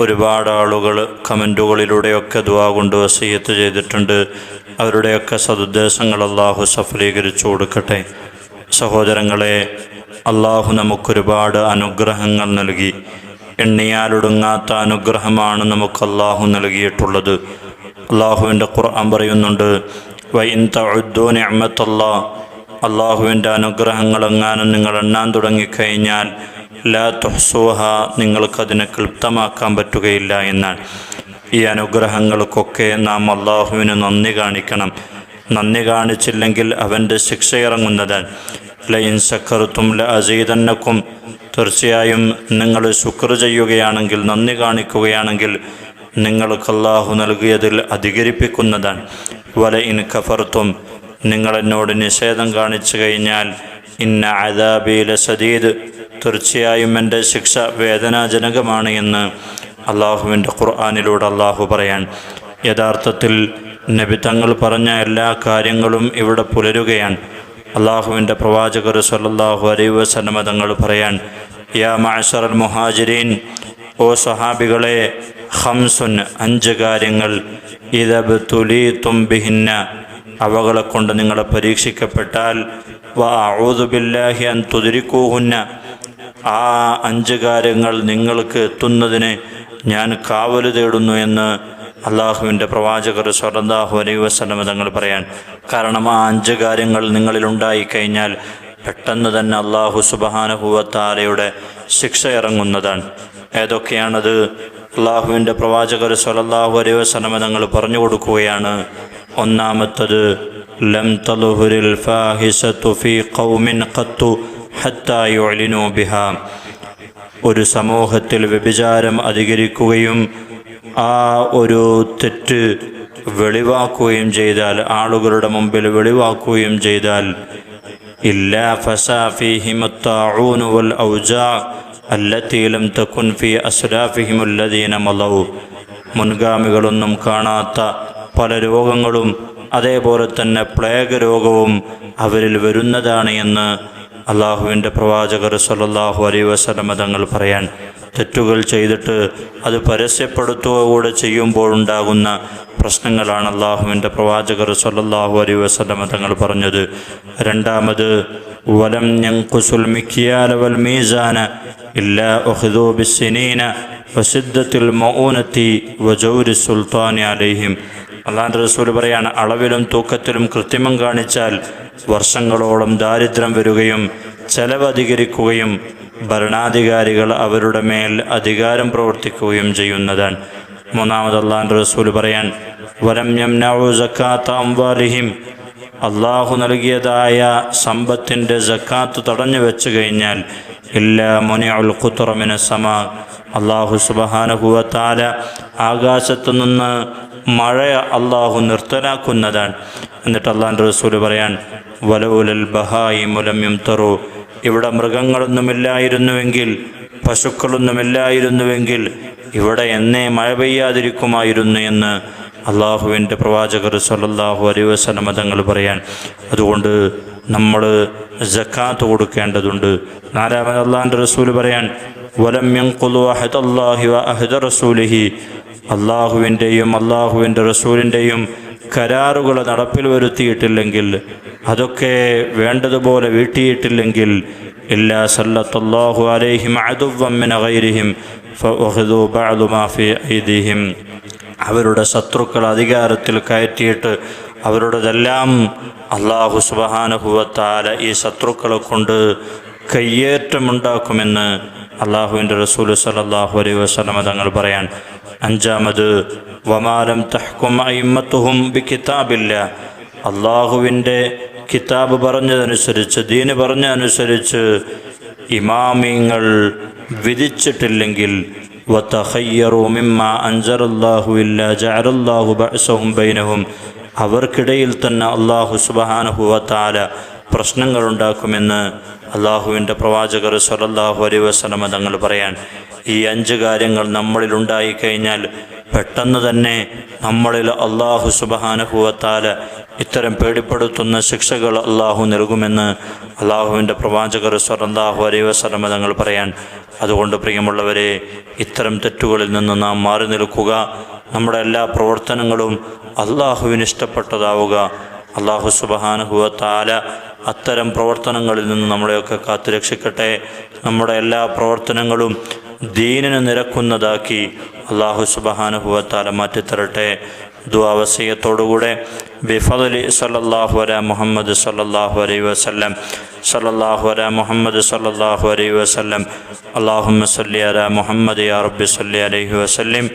ഒരുപാട് ആളുകൾ കമന്റുകളിലൂടെയൊക്കെ ദുവാ കൊണ്ട് വസീയത്ത് ചെയ്തിട്ടുണ്ട്. അവരുടെയൊക്കെ സതുദ്ദേശങ്ങൾ അള്ളാഹു സഫലീകരിച്ചു കൊടുക്കട്ടെ. സഹോദരങ്ങളെ അള്ളാഹു നമുക്കൊരുപാട് അനുഗ്രഹങ്ങൾ നൽകി. എണ്ണിയാലൊടുങ്ങാത്ത അനുഗ്രഹമാണ് നമുക്ക് അള്ളാഹു നൽകിയിട്ടുള്ളത്. അള്ളാഹുവിന്റെ ഖുർആൻ പറയുന്നുണ്ട് വൈൻ തഴുദ്ദോ നിഅമത്തല്ലാ അള്ളാഹുവിന്റെ അനുഗ്രഹങ്ങൾ എങ്ങാനും നിങ്ങൾ എണ്ണാൻ തുടങ്ങിക്കഴിഞ്ഞാൽ ലാ തുഹ്സൂഹ നിങ്ങൾക്കതിനെ ക്ലിപ്തമാക്കാൻ പറ്റുകയില്ല എന്നാണ് ഈ അനുഗ്രഹങ്ങൾക്കൊക്കെ നാം അള്ളാഹുവിന് നന്ദി കാണിക്കണം. നന്ദി കാണിച്ചില്ലെങ്കിൽ അവന്റെ ശിക്ഷ ഇറങ്ങുന്നതാണ്. ലൈൻ സക്കറുത്തും ല അജീതന്നക്കും തീർച്ചയായും നിങ്ങൾ ശുക്ർ ചെയ്യുകയാണെങ്കിൽ നന്ദി കാണിക്കുകയാണെങ്കിൽ നിങ്ങൾക്ക് അള്ളാഹു നൽകിയതിൽ അധികരിപ്പിക്കുന്നതാണ്. വല ഇൻ കഫർത്തും നിങ്ങളെന്നോട് നിഷേധം കാണിച്ചു കഴിഞ്ഞാൽ ഇന്ന അദാബിയിലെ സദീദ് തീർച്ചയായും എന്റെ ശിക്ഷ വേദനാജനകമാണ് എന്ന് അള്ളാഹുവിന്റെ ഖുർആാനിലൂടെ അള്ളാഹു പറയാൻ. യഥാർത്ഥത്തിൽ നബി തങ്ങൾ പറഞ്ഞ എല്ലാ കാര്യങ്ങളും ഇവിടെ പുലരുകയാണ്. അള്ളാഹുവിന്റെ പ്രവാചകർ സല്ലാഹു അലൈഹി വസല്ലമ തങ്ങൾ പറയാൻ യാ മഅശറൽ മുഹാജിരീൻ ഓ സഹാബികളെ ഹംസുൻ അഞ്ച് കാര്യങ്ങൾ ഇതബ് തുലി തുംബിഹിന്ന അവകളെ കൊണ്ട് നിങ്ങളെ പരീക്ഷിക്കപ്പെട്ടാൽ വാ ഔദുബില്ലാഹി അൻ തുതിരിക്കൂഹുന്ന ആ അഞ്ച് കാര്യങ്ങൾ നിങ്ങൾക്ക് എത്തുന്നതിന് ഞാൻ കാവൽ തേടുന്നു എന്ന് അള്ളാഹുവിന്റെ പ്രവാചകർ സ്വലല്ലാഹു അലൈഹി വസ്ലമ തങ്ങൾ പറയാൻ. കാരണം ആ അഞ്ച് കാര്യങ്ങൾ നിങ്ങളിൽ ഉണ്ടായിക്കഴിഞ്ഞാൽ പെട്ടെന്ന് തന്നെ അള്ളാഹു സുബഹാനഹുവത്താലയുടെ ശിക്ഷ ഇറങ്ങുന്നതാണ്. ഏതൊക്കെയാണത്? അള്ളാഹുവിന്റെ പ്രവാചകർ സ്വലല്ലാഹു അലൈഹി വസ്ലമ തങ്ങൾ പറഞ്ഞു കൊടുക്കുകയാണ്. ഒന്നാമത്തത് ലം തലുഹുരിൽ ഫാഹിസത്തു ഫീ ഖൗമിൻ ഖത്തു ഹത്താ ബിഹ. ഒരു സമൂഹത്തിൽ വ്യഭിചാരം അധികരിക്കുകയും ആ ഒരു തെറ്റ് വെളിവാക്കുകയും ചെയ്താൽ ആളുകളുടെ മുമ്പിൽ വെളിവാക്കുകയും ചെയ്താൽ ഇല്ല ഫസാഫിഹിമത്താഊനു വൽ ഔജാ അല്ലത്തി ലം തകുൻ ഫി അസ്ലാഫിഹിമുല്ലദീന മലൗ. മുൻഗാമികളൊന്നും കാണാത്ത പല രോഗങ്ങളും അതേപോലെ തന്നെ പ്ലേഗ് രോഗവും അവരിൽ വരുന്നതാണ് എന്ന് അള്ളാഹുവിന്റെ പ്രവാചകർ സല്ലല്ലാഹു അലൈ വസല്ലമ തങ്ങൾ പറയാൻ തെറ്റുകൾ ചെയ്തിട്ട് അത് പരസ്യപ്പെടുത്തുക കൂടെ ചെയ്യുമ്പോഴുണ്ടാകുന്ന പ്രശ്നങ്ങളാണ് അള്ളാഹുവിന്റെ പ്രവാചകർ സല്ലല്ലാഹു അലൈ വസല്ലമ തങ്ങൾ പറഞ്ഞത്. രണ്ടാമത് വലം ഞങ്കുസുൽ മിക്കിയാല വൽ മീസാന ഇല്ലാ ബിസ്സിനീന വസിദ്ദത്തിൽ മൗനത്തി വജൗരി സുൽത്താൻ അലൈഹിം. അള്ളാഹ് റസൂൽ പറയാണ് അളവിലും തൂക്കത്തിലും കൃത്രിമം കാണിച്ചാൽ വർഷങ്ങളോളം ദാരിദ്ര്യം വരികയും ചെലവ് അധികരിക്കുകയും ഭരണാധികാരികൾ അവരുടെ മേൽ അധികാരം പ്രവർത്തിക്കുകയും ചെയ്യുന്നതാണ്. മൂന്നാമത് അള്ളാൻ റസൂൽ പറയാൻ വരം അംവാലിഹിം. അള്ളാഹു നൽകിയതായ സമ്പത്തിന്റെ ജക്കാത്ത് തടഞ്ഞു വെച്ചു കഴിഞ്ഞാൽ ഇല്ല മുനിഉൽ ഖുത്തുറമിന സമ. അള്ളാഹു സുബഹാനഹുവത്താല ആകാശത്തു നിന്ന് മഴ അള്ളാഹു നിർത്തലാക്കുന്നതാണ്. എന്നിട്ട് അള്ളാന്റെ റസൂൽ പറയാൻ വലവുലൽ ബഹായി മുലമ്യം തറു ഇവിടെ മൃഗങ്ങളൊന്നുമില്ലായിരുന്നുവെങ്കിൽ പശുക്കളൊന്നുമില്ലായിരുന്നുവെങ്കിൽ ഇവിടെ എന്നെ മഴ പെയ്യാതിരിക്കുമായിരുന്നു എന്ന് അള്ളാഹുവിന്റെ പ്രവാചകർ സല്ലല്ലാഹു അലൈഹി വസല്ലമ തങ്ങൾ പറയാൻ. അതുകൊണ്ട് നമ്മൾ ജക്കാത്ത് കൊടുക്കേണ്ടതുണ്ട്. നാലാമത് അള്ളാഹിന്റെ റസൂൽ പറയാൻ വലം അഹദ് അള്ളാഹി വ അഹദ റസൂലിഹി. അള്ളാഹുവിന്റെയും അള്ളാഹുവിന്റെ റസൂലിന്റെയും കരാറുകൾ നടപ്പിൽ വരുത്തിയിട്ടില്ലെങ്കിൽ അതൊക്കെ വേണ്ടതുപോലെ വീട്ടിയിട്ടില്ലെങ്കിൽ ഇല്ലാ സല്ലത്തല്ലാഹു അലൈഹിം അദുവമ്മിന ഗൈരിഹിം മാ ഐദിഹിം. അവരുടെ ശത്രുക്കൾ അധികാരത്തിൽ കയറ്റിയിട്ട് അവരുടേതെല്ലാം അള്ളാഹു സുബഹാനുഭവത്താല ഈ ശത്രുക്കളെ കൊണ്ട് കയ്യേറ്റമുണ്ടാക്കുമെന്ന് അള്ളാഹുവിന്റെ റസൂൽ സലല്ലാഹു അലൈഹി വസ്ലമ തങ്ങൾ പറയാൻ അഞ്ചാമത് വമാലം തഹ്കും അയിമ്മത്തുഹും ബി കിതാബില്ല അള്ളാഹുവിന്റെ കിതാബ് പറഞ്ഞതനുസരിച്ച് ദീന് പറഞ്ഞ അനുസരിച്ച് ഇമാമിങ്ങൾ വിധിച്ചിട്ടില്ലെങ്കിൽ അവർക്കിടയിൽ തന്നെ അള്ളാഹു സുബാനഹുവ താല പ്രശ്നങ്ങളുണ്ടാക്കുമെന്ന് അള്ളാഹുവിന്റെ പ്രവാചകർ സ്വലല്ലാഹു അലൈ വസ്ലമ തങ്ങൾ പറയാൻ ഈ അഞ്ച് കാര്യങ്ങൾ നമ്മളിൽ ഉണ്ടായിക്കഴിഞ്ഞാൽ പെട്ടെന്ന് തന്നെ നമ്മളിൽ അള്ളാഹു സുബഹാനഹുവത്താല ഇത്തരം പേടിപ്പെടുത്തുന്ന ശിക്ഷകൾ അള്ളാഹു നൽകുമെന്ന് അള്ളാഹുവിന്റെ പ്രവാചകർ സ്വലല്ലാഹു അലൈ വസ്ലമ തങ്ങൾ പറയാൻ. അതുകൊണ്ട് പ്രിയമുള്ളവരെ ഇത്തരം തെറ്റുകളിൽ നിന്ന് നാം മാറി നിൽക്കുക. നമ്മുടെ എല്ലാ പ്രവർത്തനങ്ങളും അള്ളാഹുവിന് ഇഷ്ടപ്പെട്ടതാവുക. അള്ളാഹു സുബഹാനുഹുവത്താല അത്തരം പ്രവർത്തനങ്ങളിൽ നിന്ന് നമ്മളെയൊക്കെ കാത്തുരക്ഷിക്കട്ടെ. നമ്മുടെ എല്ലാ പ്രവർത്തനങ്ങളും ദീനിന് നിരക്കുന്നതാക്കി അള്ളാഹു സുബഹാനുഹുവത്താല മാറ്റിത്തരട്ടെ. ദുവാവസയത്തോടുകൂടെ ബിഫലി സല്ലാഹു അല മുഹമ്മദ് സല്ലാഹു അലൈ വസ്ലം സല്ലാഹു അല മുഹമ്മദ് സല്ലാഹു അലൈ വസ്ലം അള്ളാഹുമ്മ സല്ലി അല മുഹമ്മദ് യാ റബ്ബി സല്ലി അലൈഹി വസ്ലിം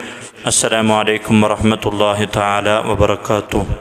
അസ്സലാമു അലൈക്കും വറഹമത്തല്ലാഹി തആല വബറകാതുഹു.